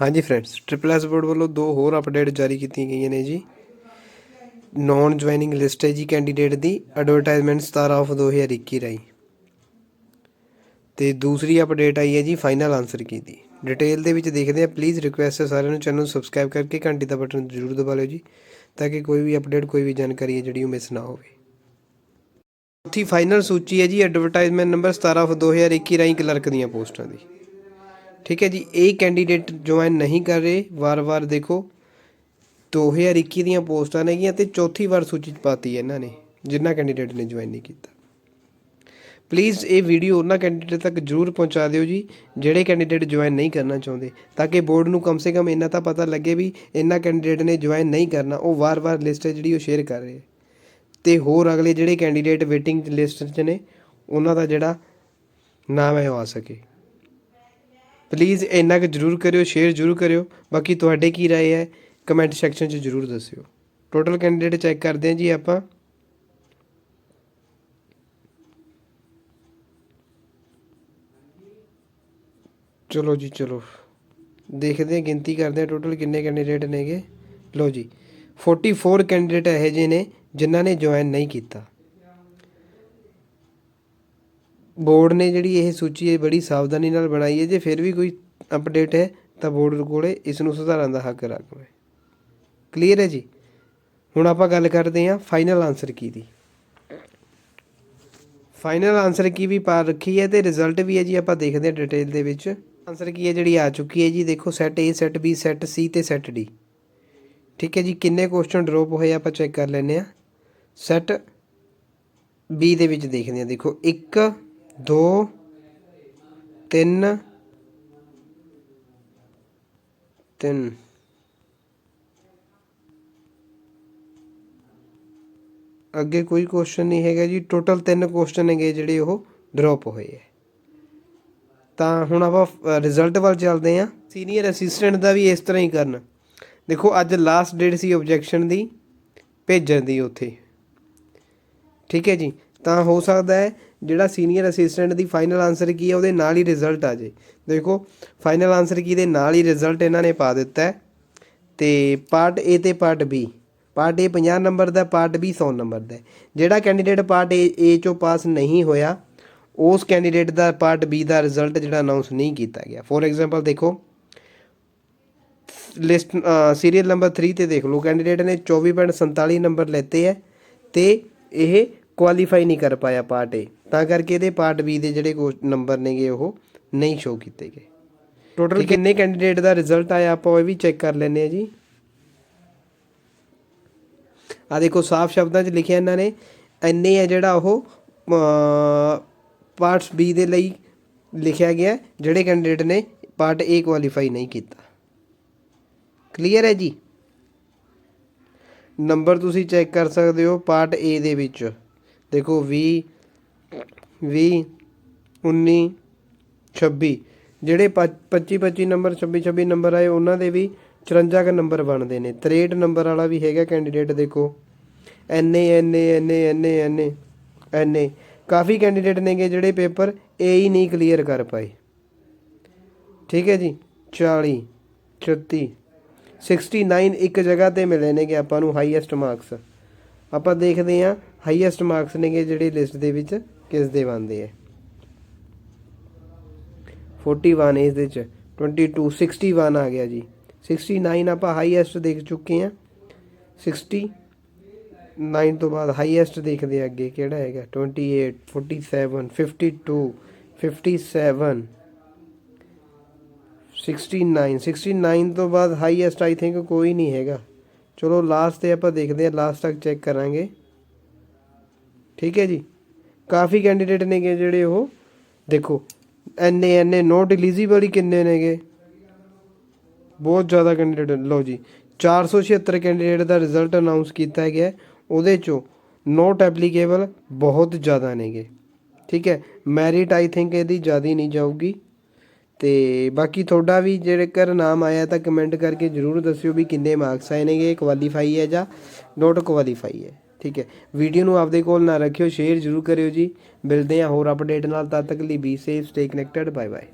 ਹਾਂਜੀ friends triple S board ਵੱਲੋਂ ਦੋ ਹੋਰ ਅਪਡੇਟ ਜਾਰੀ ਕੀਤੀਆਂ ਗਈਆਂ ਨੇ ਜੀ। ਨੌਨ ਜੁਆਇਨਿੰਗ ਲਿਸਟ ਹੈ ਜੀ ਕੈਂਡੀਡੇਟ ਦੀ ਐਡਵਰਟਾਈਜ਼ਮੈਂਟ 17 ਆਫ 2021 ਰਾਈ ਤੇ ਦੂਸਰੀ ਅਪਡੇਟ ਆਈ ਹੈ ਜੀ ਫਾਈਨਲ ਆਨਸਰ ਕੀ ਦੀ। ਡਿਟੇਲ ਦੇ ਵਿੱਚ ਦੇਖਦੇ ਹਾਂ ਪਲੀਜ਼ ਰਿਕੁਐਸਟ ਹੈ ਸਾਰਿਆਂ ਨੂੰ ਚੈਨਲ ਨੂੰ ਸਬਸਕ੍ਰਾਈਬ ਕਰਕੇ ਘੰਟੀ ਦਾ ਬਟਨ ਜ਼ਰੂਰ ਦਬਾ ਲਿਓ ਜੀ, ਤਾਂ ਕਿ ਕੋਈ ਵੀ ਅਪਡੇਟ ਕੋਈ ਵੀ ਜਾਣਕਾਰੀ ਹੈ ਜਿਹੜੀ ਉਹ ਮਿਸ ਨਾ ਹੋਵੇ। ਚੌਥੀ ਫਾਈਨਲ ਸੂਚੀ ਹੈ ਜੀ ਐਡਵਰਟਾਈਜ਼ਮੈਂਟ ਨੰਬਰ 17 ਆਫ 2021 ਰਾਈ ਕਲਰਕ ਦੀਆਂ ਪੋਸਟਾਂ ਦੀ। ਠੀਕ ਹੈ ਜੀ, ਇਹ ਕੈਂਡੀਡੇਟ ਜੁਆਇਨ ਨਹੀਂ ਕਰ ਰਹੇ, ਵਾਰ-ਵਾਰ ਦੇਖੋ। 2021 ਦੀਆਂ ਪੋਸਟਾਂ ਨੇਗੀਆਂ ਤੇ ਚੌਥੀ ਵਾਰ ਸੂਚੀ 'ਚ ਪਾਤੀ ਹੈ ਇਹਨਾਂ ਨੇ ਜਿਨ੍ਹਾਂ ਕੈਂਡੀਡੇਟ ਨੇ ਜੁਆਇਨ ਨਹੀਂ ਕੀਤਾ। ਪਲੀਜ਼ ਇਹ ਵੀਡੀਓ ਉਹਨਾਂ ਕੈਂਡੀਡੇਟ ਤੱਕ ਜਰੂਰ ਪਹੁੰਚਾ ਦਿਓ ਜੀ, ਜਿਹੜੇ ਕੈਂਡੀਡੇਟ ਜੁਆਇਨ ਨਹੀਂ ਕਰਨਾ ਚਾਹੁੰਦੇ, ਤਾਂ ਕਿ ਬੋਰਡ ਨੂੰ ਕਮ ਸੇ ਕਮ ਇੰਨਾ ਤਾਂ ਪਤਾ ਲੱਗੇ ਵੀ ਇਹਨਾਂ ਕੈਂਡੀਡੇਟ ਨੇ ਜੁਆਇਨ ਨਹੀਂ ਕਰਨਾ, ਉਹ ਵਾਰ-ਵਾਰ ਲਿਸਟ ਹੈ ਜਿਹੜੀ ਉਹ ਸ਼ੇਅਰ ਕਰ ਰਹੇ ਤੇ ਹੋਰ ਅਗਲੇ ਜਿਹੜੇ ਕੈਂਡੀਡੇਟ ਵੇਟਿੰਗ ਲਿਸਟ 'ਚ ਨੇ, ਉਹਨਾਂ ਦਾ ਜਿਹੜਾ ਨਾਮ ਹੈ ਉਹ ਆ ਸਕੇ। ਪਲੀਜ਼ ਇੰਨਾ ਕੁ ਜਰੂਰ ਕਰਿਓ ਸ਼ੇਅਰ ਜਰੂਰ ਕਰਿਓ ਬਾਕੀ ਤੁਹਾਡੇ ਕੀ رائے ਹੈ ਕਮੈਂਟ ਸੈਕਸ਼ਨ 'ਚ ਜਰੂਰ ਦੱਸਿਓ ਟੋਟਲ ਕੈਂਡੀਡੇਟ ਚੈੱਕ ਕਰਦੇ ਹਾਂ ਜੀ ਆਪਾਂ ਚਲੋ ਜੀ ਚਲੋ ਦੇਖਦੇ ਹਾਂ ਗਿਣਤੀ ਕਰਦੇ ਹਾਂ ਟੋਟਲ ਕਿੰਨੇ ਕੈਂਡੀਡੇਟ ਨੇਗੇ ਲਓ ਜੀ 44 ਕੈਂਡੀਡੇਟ ਇਹੋ ਜਿਹੇ ਨੇ ਜਿਨ੍ਹਾਂ ਨੇ ਜੁਆਇਨ ਨਹੀਂ ਕੀਤਾ ਬੋਰਡ ਨੇ ਜਿਹੜੀ ਇਹ ਸੂਚੀ ਹੈ ਬੜੀ ਸਾਵਧਾਨੀ ਨਾਲ ਬਣਾਈ ਹੈ, ਜੇ ਫਿਰ ਵੀ ਕੋਈ ਅਪਡੇਟ ਹੈ, ਤਾਂ ਬੋਰਡ ਕੋਲੇ ਇਸ ਨੂੰ ਸੁਧਾਰਨ ਦਾ ਹੱਕ ਰੱਖਵੇ ਕਲੀਅਰ ਹੈ ਜੀ? ਹੁਣ ਆਪਾਂ ਗੱਲ ਕਰਦੇ ਹਾਂ ਫਾਈਨਲ ਆਨਸਰ ਕੀ ਦੀ। ਫਾਈਨਲ ਆਨਸਰ ਕੀ ਵੀ ਪਾ ਰੱਖੀ ਹੈ ਤੇ ਰਿਜ਼ਲਟ ਵੀ ਹੈ ਜੀ, ਆਪਾਂ ਦੇਖਦੇ ਹਾਂ ਡਿਟੇਲ ਦੇ ਵਿੱਚ। ਆਨਸਰ ਕੀ ਹੈ ਜਿਹੜੀ ਆ ਚੁੱਕੀ ਹੈ ਜੀ, ਦੇਖੋ set A set B set C ਤੇ ਸੈੱਟ D ਠੀਕ ਹੈ ਜੀ, ਕਿੰਨੇ ਕੁਐਸਚਨ ਡ੍ਰੌਪ ਹੋਏ ਆਪਾਂ ਚੈੱਕ ਕਰ ਲੈਂਦੇ ਆ ਸੈੱਟ B ਦੇ ਵਿੱਚ ਦੇਖਦੇ ਹਾਂ, ਦੇਖੋ 1 2 3 3 ਅੱਗੇ ਕੋਈ ਕੁਐਸਚਨ ਨਹੀਂ ਹੈਗਾ ਜੀ। ਟੋਟਲ ਤਿੰਨ ਕੁਐਸਚਨ ਹੈਗੇ ਜਿਹੜੇ ਉਹ ਡ੍ਰੌਪ ਹੋਏ ਹੈ। ਤਾਂ ਹੁਣ ਆਪਾਂ ਰਿਜ਼ਲਟ ਵੱਲ ਚੱਲਦੇ ਹਾਂ। ਸੀਨੀਅਰ ਅਸਿਸਟੈਂਟ ਦਾ ਵੀ ਇਸ ਤਰ੍ਹਾਂ ਹੀ ਕਰਨ। ਦੇਖੋ, ਅੱਜ ਲਾਸਟ ਡੇਟ ਸੀ ਆਬਜੈਕਸ਼ਨ ਦੀ। ਭੇਜਣ ਦੀ ਉੱਥੇ। ਠੀਕ ਹੈ ਜੀ। ਤਾਂ ਹੋ ਸਕਦਾ ਹੈ ਜਿਹੜਾ ਸੀਨੀਅਰ ਅਸਿਸਟੈਂਟ ਦੀ ਫਾਈਨਲ ਆਨਸਰ ਕੀ ਹੈ, ਉਹਦੇ ਨਾਲ ਹੀ ਰਿਜ਼ਲਟ ਆ ਜੇ। ਦੇਖੋ ਫਾਈਨਲ ਆਨਸਰ ਕੀ ਦੇ ਨਾਲ ਹੀ ਰਿਜ਼ਲਟ ਇਹਨਾਂ ਨੇ ਪਾ ਦਿੱਤਾ ਹੈ। ਤੇ ਪਾਰਟ A ਤੇ part B part A 50 number the part B 100 number ਦਾ ਜਿਹੜਾ ਕੈਂਡੀਡੇਟ ਪਾਰਟ A A ਚੋਂ ਪਾਸ ਨਹੀਂ ਹੋਇਆ, ਉਸ ਕੈਂਡੀਡੇਟ ਦਾ ਪਾਰਟ B ਦਾ ਰਿਜ਼ਲਟ ਜਿਹੜਾ ਅਨਾਉਂਸ ਨਹੀਂ ਕੀਤਾ ਗਿਆ। ਫੋਰ ਐਗਜ਼ਾਮਪਲ ਦੇਖੋ ਲਿਸਟ ਸੀਰੀਅਲ ਨੰਬਰ 3 ਤੇ ਦੇਖ ਲਓ। ਕੈਂਡੀਡੇਟ ਨੇ 24.47 ਨੰਬਰ ਲੈਤੇ ਹੈ ਤੇ ਇਹ ਕੁਆਲੀਫਾਈ ਨਹੀਂ ਕਰ ਪਾਇਆ ਪਾਰਟ A ਤਾਂ ਕਰਕੇ ਇਹਦੇ ਪਾਰਟ B ਦੇ ਜਿਹੜੇ ਨੰਬਰ ਨੇਗੇ ਉਹ ਨਹੀਂ ਸ਼ੋ ਕੀਤੇ ਗਏ। ਟੋਟਲ ਕਿੰਨੇ ਕੈਂਡੀਡੇਟ ਦਾ ਰਿਜ਼ਲਟ ਆਇਆ? ਆਪਾਂ ਇਹ ਵੀ ਚੈੱਕ ਕਰ ਲੈਂਦੇ ਆ ਜੀ। ਆ ਦੇਖੋ ਸਾਫ਼ ਸ਼ਬਦਾਂ 'ਚ ਲਿਖਿਆ ਇਹਨਾਂ ਨੇ। ਐਨੇ ਹੈ ਜਿਹੜਾ ਉਹ ਪਾਰਟਸ B ਦੇ ਲਈ ਲਿਖਿਆ ਗਿਆ ਜਿਹੜੇ ਕੈਂਡੀਡੇਟ ਨੇ ਪਾਰਟ A ਕੁਆਲੀਫਾਈ ਨਹੀਂ ਕੀਤਾ। ਕਲੀਅਰ ਹੈ ਜੀ? ਨੰਬਰ ਤੁਸੀਂ ਚੈੱਕ ਕਰ ਸਕਦੇ ਹੋ ਪਾਰਟ A ਦੇ ਵਿੱਚ। ਦੇਖੋ 20 ਵੀਹ, ਉੱਨੀ, ਛੱਬੀ। ਜਿਹੜੇ 25 25 ਨੰਬਰ 26 26 ਨੰਬਰ ਆਏ, ਉਹਨਾਂ ਦੇ ਵੀ 54 ਕ ਨੰਬਰ ਬਣਦੇ ਨੇ। 63 ਨੰਬਰ ਵਾਲਾ ਵੀ ਹੈਗਾ ਕੈਂਡੀਡੇਟ, ਦੇਖੋ। ਐਨੇ ਐਨੇ ਐਨੇ ਐਨੇ ਐਨੇ ਐਨੇ ਕਾਫੀ ਕੈਂਡੀਡੇਟ ਨੇਗੇ ਜਿਹੜੇ ਪੇਪਰ ਏ ਹੀ ਨਹੀਂ ਕਲੀਅਰ ਕਰ ਪਾਏ। ਠੀਕ ਹੈ ਜੀ? 40 36 69 ਇੱਕ ਜਗ੍ਹਾ ਤੇ ਮਿਲੇ ਨੇਗੇ ਆਪਾਂ ਨੂੰ ਹਾਈਐਸਟ ਮਾਰਕਸ। ਆਪਾਂ ਦੇਖਦੇ ਹਾਂ ਹਾਈਐਸਟ ਮਾਰਕਸ ਨੇਗੇ ਜਿਹੜੇ ਲਿਸਟ ਦੇ ਵਿੱਚ ਕਿਸ ਦੇ ਬਣਦੇ ਆ। 41 ਇਸ ਦੇ ਚ 22 61 ਆ ਗਿਆ ਜੀ। 69 ਆਪਾਂ ਹਾਈਐਸਟ ਦੇਖ ਚੁੱਕੇ ਹਾਂ। 69 ਤੋਂ ਬਾਅਦ ਹਾਈਐਸਟ ਦੇਖਦੇ ਆ ਅੱਗੇ ਕਿਹੜਾ ਹੈਗਾ। 28 47 52 57 69 69 ਤੋਂ ਬਾਅਦ ਹਾਈਐਸਟ ਆਈ ਥਿੰਕ ਕੋਈ ਨਹੀਂ ਹੈਗਾ। ਚਲੋ ਲਾਸਟ ਤੇ ਆਪਾਂ ਦੇਖਦੇ ਹਾਂ ਲਾਸਟ ਤੱਕ ਚੈੱਕ ਕਰਾਂਗੇ। ਠੀਕ ਹੈ ਜੀ? ਕਾਫੀ ਕੈਂਡੀਡੇਟ ਨੇਗੇ ਜਿਹੜੇ ਉਹ, ਦੇਖੋ ਐਨੇ ਐਨੇ ਨੋਟ ਐਲੀਜੀਬਲ ਹੀ ਕਿੰਨੇ ਨੇਗੇ? ਬਹੁਤ ਜ਼ਿਆਦਾ ਕੈਂਡੀਡੇਟ ਲਓ ਜੀ 476 ਕੈਂਡੀਡੇਟ ਦਾ ਰਿਜ਼ਲਟ ਅਨਾਉਂਸ ਕੀਤਾ ਗਿਆ। ਉਹਦੇ ਚੋਂ ਨੋਟ ਐਪਲੀਕੇਬਲ ਬਹੁਤ ਜ਼ਿਆਦਾ ਨੇਗੇ। ਠੀਕ ਹੈ? ਮੈਰਿਟ ਆਈ ਥਿੰਕ ਇਹਦੀ ਜ਼ਿਆਦਾ ਨਹੀਂ ਜਾਊਗੀ। ਅਤੇ ਬਾਕੀ ਤੁਹਾਡਾ ਵੀ ਜੇਕਰ ਨਾਮ ਆਇਆ ਤਾਂ ਕਮੈਂਟ ਕਰਕੇ ਜਰੂਰ ਦੱਸਿਓ ਵੀ ਕਿੰਨੇ ਮਾਰਕਸ ਆਏ ਨੇਗੇ ਕੁਆਲੀਫਾਈ ਹੈ ਜਾਂ ਨੋਟ ਕੁਆਲੀਫਾਈ ਹੈ। ਠੀਕ ਹੈ। ਵੀਡੀਓ ਨੂੰ ਆਪਦੇ ਕੋਲ ਨਾ ਰੱਖਿਓ ਸ਼ੇਅਰ ਜਰੂਰ ਕਰਿਓ ਜੀ। ਮਿਲਦੇ ਹਾਂ ਹੋਰ ਅਪਡੇਟ ਨਾਲ, ਤਦ ਤੱਕ ਲਈ be safe stay connected bye bye